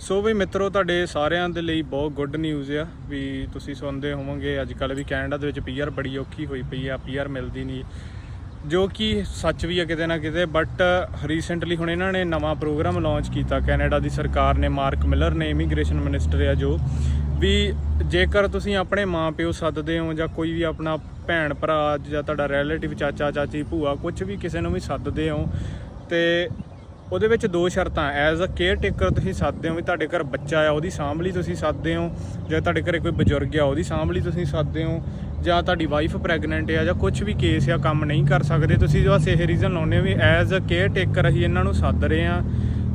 ਸੋ ਵੀ ਮਿੱਤਰੋ, ਤੁਹਾਡੇ ਸਾਰਿਆਂ ਦੇ ਲਈ ਬਹੁਤ ਗੁੱਡ ਨਿਊਜ਼ ਆ ਵੀ ਤੁਸੀਂ ਸੁਣਦੇ ਹੋਵੋਗੇ। ਅੱਜ ਕੱਲ ਵੀ ਕੈਨੇਡਾ ਦੇ ਵਿੱਚ ਪੀਆਰ ਬੜੀ ਔਖੀ ਹੋਈ ਪਈ ਆ ਪੀਆਰ ਮਿਲਦੀ ਨਹੀਂ। ਜੋ ਕਿ ਸੱਚ ਵੀ ਆ ਕਿਤੇ ਨਾ ਕਿਤੇ ਬਟ ਰੀਸੈਂਟਲੀ ਹੁਣ ਇਹਨਾਂ ਨੇ ਨਵਾਂ ਪ੍ਰੋਗਰਾਮ ਲਾਂਚ ਕੀਤਾ। ਕੈਨੇਡਾ ਦੀ ਸਰਕਾਰ ਨੇ ਮਾਰਕ ਮਿਲਰ ਨੇ ਇਮੀਗ੍ਰੇਸ਼ਨ ਮਿਨਿਸਟਰ ਆ ਜੋ, ਵੀ ਜੇਕਰ ਤੁਸੀਂ ਆਪਣੇ ਮਾਪਿਓ ਸੱਦਦੇ ਹੋ ਜਾਂ ਕੋਈ ਵੀ ਆਪਣਾ ਭੈਣ ਭਰਾ ਜਾਂ ਤੁਹਾਡਾ ਰਿਲੇਟਿਵ ਚਾਚਾ ਚਾਚੀ ਭੂਆ ਕੁਝ ਵੀ ਕਿਸੇ ਨੂੰ ਵੀ ਸੱਦਦੇ ਹੋ, ਤੇ ਉਹਦੇ ਵਿੱਚ ਦੋ ਸ਼ਰਤਾਂ। ਐਜ਼ ਅ ਕੇਅਰ ਟੇਕਰ ਤੁਸੀਂ ਸੱਦਦੇ ਹੋ ਵੀ ਤੁਹਾਡੇ ਘਰ ਬੱਚਾ ਆ, ਉਹਦੀ ਸਾਂਭ ਲਈ ਤੁਸੀਂ ਸੱਦਦੇ ਹੋ। ਜਾਂ ਤੁਹਾਡੇ ਘਰੇ ਕੋਈ ਬਜ਼ੁਰਗ ਆ, ਉਹਦੀ ਸਾਂਭ ਲਈ ਤੁਸੀਂ ਸੱਦਦੇ ਹੋ। ਜਾਂ ਤੁਹਾਡੀ ਵਾਈਫ ਪ੍ਰੈਗਨੈਂਟ ਆ, ਜਾਂ ਕੁਝ ਵੀ ਕੇਸ ਆ, ਕੰਮ ਨਹੀਂ ਕਰ ਸਕਦੇ। ਤੁਸੀਂ ਬਸ ਇਹ ਰੀਜ਼ਨ ਲਾਉਂਦੇ ਹੋ ਵੀ ਐਜ਼ ਅ ਕੇਅਰ ਟੇਕਰ ਅਸੀਂ ਇਹਨਾਂ ਨੂੰ ਸੱਦ ਰਹੇ ਆ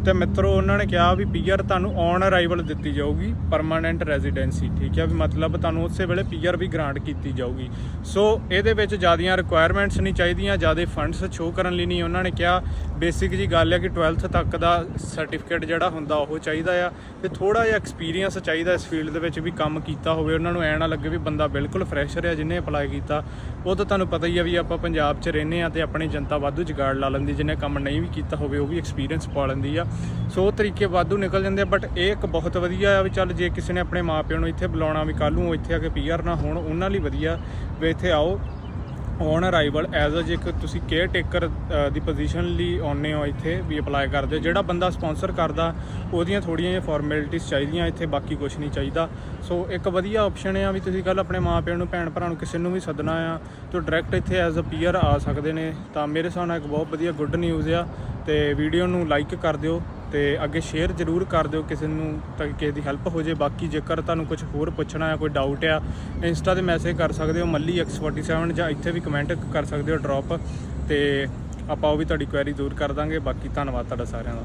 ਤੇ ਮਿੱਤਰੋ, ਉਹਨਾਂ ਨੇ ਕਿਹਾ ਵੀ ਪੀਆਰ ਤੁਹਾਨੂੰ ਔਨ ਅਰਾਈਵਲ ਦਿੱਤੀ ਜਾਊਗੀ ਪਰਮਾਨੈਂਟ ਰੈਜ਼ੀਡੈਂਸੀ ਠੀਕ ਹੈ? ਵੀ ਮਤਲਬ ਤੁਹਾਨੂੰ ਉਸੇ ਵੇਲੇ ਪੀਆਰ ਵੀ ਗ੍ਰਾਂਟ ਕੀਤੀ ਜਾਊਗੀ। ਸੋ ਇਹਦੇ ਵਿੱਚ ਜ਼ਿਆਦੀਆਂ ਰਿਕੁਆਇਰਮੈਂਟਸ ਨਹੀਂ ਚਾਹੀਦੀਆਂ, ਜ਼ਿਆਦਾ ਫੰਡਸ ਸ਼ੋ ਕਰਨ ਲਈ ਨਹੀਂ। ਉਹਨਾਂ ਨੇ ਕਿਹਾ ਬੇਸਿਕ ਜੀ ਗੱਲ ਹੈ ਕਿ 12th ਤੱਕ ਦਾ ਸਰਟੀਫਿਕੇਟ ਜਿਹੜਾ ਹੁੰਦਾ ਉਹ ਚਾਹੀਦਾ ਆ ਤੇ ਥੋੜਾ ਜਿਹਾ ਐਕਸਪੀਰੀਅੰਸ ਚਾਹੀਦਾ ਇਸ ਫੀਲਡ ਦੇ ਵਿੱਚ ਵੀ ਕੰਮ ਕੀਤਾ ਹੋਵੇ। ਉਹਨਾਂ ਨੂੰ ਐ ਨਾ ਲੱਗੇ ਵੀ ਬੰਦਾ ਬਿਲਕੁਲ ਫਰੈਸ਼ਰ ਆ ਜਿਹਨੇ ਅਪਲਾਈ ਕੀਤਾ। ਉਹ ਤਾਂ ਤੁਹਾਨੂੰ ਪਤਾ ਹੀ ਆ ਵੀ ਆਪਾਂ ਪੰਜਾਬ 'ਚ ਰਹਿੰਦੇ ਆ ਤੇ ਆਪਣੀ ਜਨਤਾ ਵਾਧੂ ਜੁਗਾੜ ਲਾ ਲੈਂਦੀ, ਜਿਹਨੇ ਕੰਮ ਨਹੀਂ ਵੀ ਕੀਤਾ ਹੋਵੇ, ਉਹ ਵੀ ਐਕਸਪੀਰੀਅੰਸ ਪਾ ਲੈਂਦੀ ਆ। ਸੋ ਤਰੀਕੇ ਵਾਧੂ ਨਿਕਲ ਜਾਂਦੇ ਆ ਬਟ ਇਹ ਇੱਕ ਬਹੁਤ ਵਧੀਆ ਆ ਵੀ ਚੱਲ ਜੇ ਕਿਸੇ ਨੇ ਆਪਣੇ ਮਾਪਿਆਂ ਨੂੰ ਇੱਥੇ ਬੁਲਾਉਣਾ ਵੀ ਕੱਲ ਨੂੰ ਇੱਥੇ ਆ ਕੇ ਪੀਆਰ ਨਾ ਹੋਣ, ਉਹਨਾਂ ਲਈ ਵਧੀਆ ਵੀ ਇੱਥੇ ਆਓ। ਔਨ ਅਰਾਈਵਲ ਐਜ਼ ਅ ਜੇ ਤੁਸੀਂ ਕੇਅਰ ਟੇਕਰ ਦੀ ਪੋਜੀਸ਼ਨ ਲਈ ਆਉਨੇ ਹੋ ਇੱਥੇ ਵੀ ਅਪਲਾਈ ਕਰਦੇ ਹੋ। ਜਿਹੜਾ ਬੰਦਾ ਸਪਾਂਸਰ ਕਰਦਾ, ਉਹਦੀਆਂ ਥੋੜੀਆਂ ਜਿਹੀਆਂ ਫਾਰਮੈਲਿਟੀਆਂ ਚਾਹੀਦੀਆਂ, ਇੱਥੇ ਬਾਕੀ ਕੁਝ ਨਹੀਂ ਚਾਹੀਦਾ। ਸੋ ਇੱਕ ਵਧੀਆ ਆਪਸ਼ਨ ਆ ਵੀ ਤੁਸੀਂ ਕੱਲ ਆਪਣੇ ਮਾਪਿਆਂ ਨੂੰ ਭੈਣ ਭਰਾ ਨੂੰ, ਕਿਸੇ ਨੂੰ ਵੀ ਸੱਦਣਾ ਆ, ਤਾਂ ਡਾਇਰੈਕਟ ਇੱਥੇ ਐਜ਼ ਅ ਪੀਅਰ ਆ ਸਕਦੇ ਨੇ। ਤਾਂ ਮੇਰੇ ਹਿਸਾਬ ਨਾਲ ਇੱਕ ਬਹੁਤ ਵਧੀਆ ਗੁੱਡ ਨਿਊਜ਼ ਆ, ਤੇ ਵੀਡੀਓ ਨੂੰ ਲਾਈਕ ਕਰ ਦਿਓ। ਤੇ ਅੱਗੇ ਸ਼ੇਅਰ ਜ਼ਰੂਰ ਕਰ ਦਿਓ ਕਿਸੇ ਨੂੰ ਤਾਂ ਕਿ ਕਿਸੇ ਦੀ ਹੈਲਪ ਹੋ ਜੇ। ਬਾਕੀ ਜੇਕਰ ਤੁਹਾਨੂੰ ਕੁਝ ਹੋਰ ਪੁੱਛਣਾ ਹੈ ਕੋਈ ਡਾਊਟ ਆ ਇੰਸਟਾ ਤੇ ਮੈਸੇਜ ਕਰ ਸਕਦੇ ਹੋ, ਮੱਲੀ x47 ਜਾਂ ਇੱਥੇ ਵੀ ਕਮੈਂਟ ਕਰ ਸਕਦੇ ਹੋ ਡ੍ਰੌਪ ਤੇ ਆਪਾਂ ਉਹ ਵੀ ਤੁਹਾਡੀ ਕੁਐਰੀ ਦੂਰ ਕਰ ਦਾਂਗੇ। ਬਾਕੀ ਧੰਨਵਾਦ ਤੁਹਾਡਾ ਸਾਰਿਆਂ ਦਾ।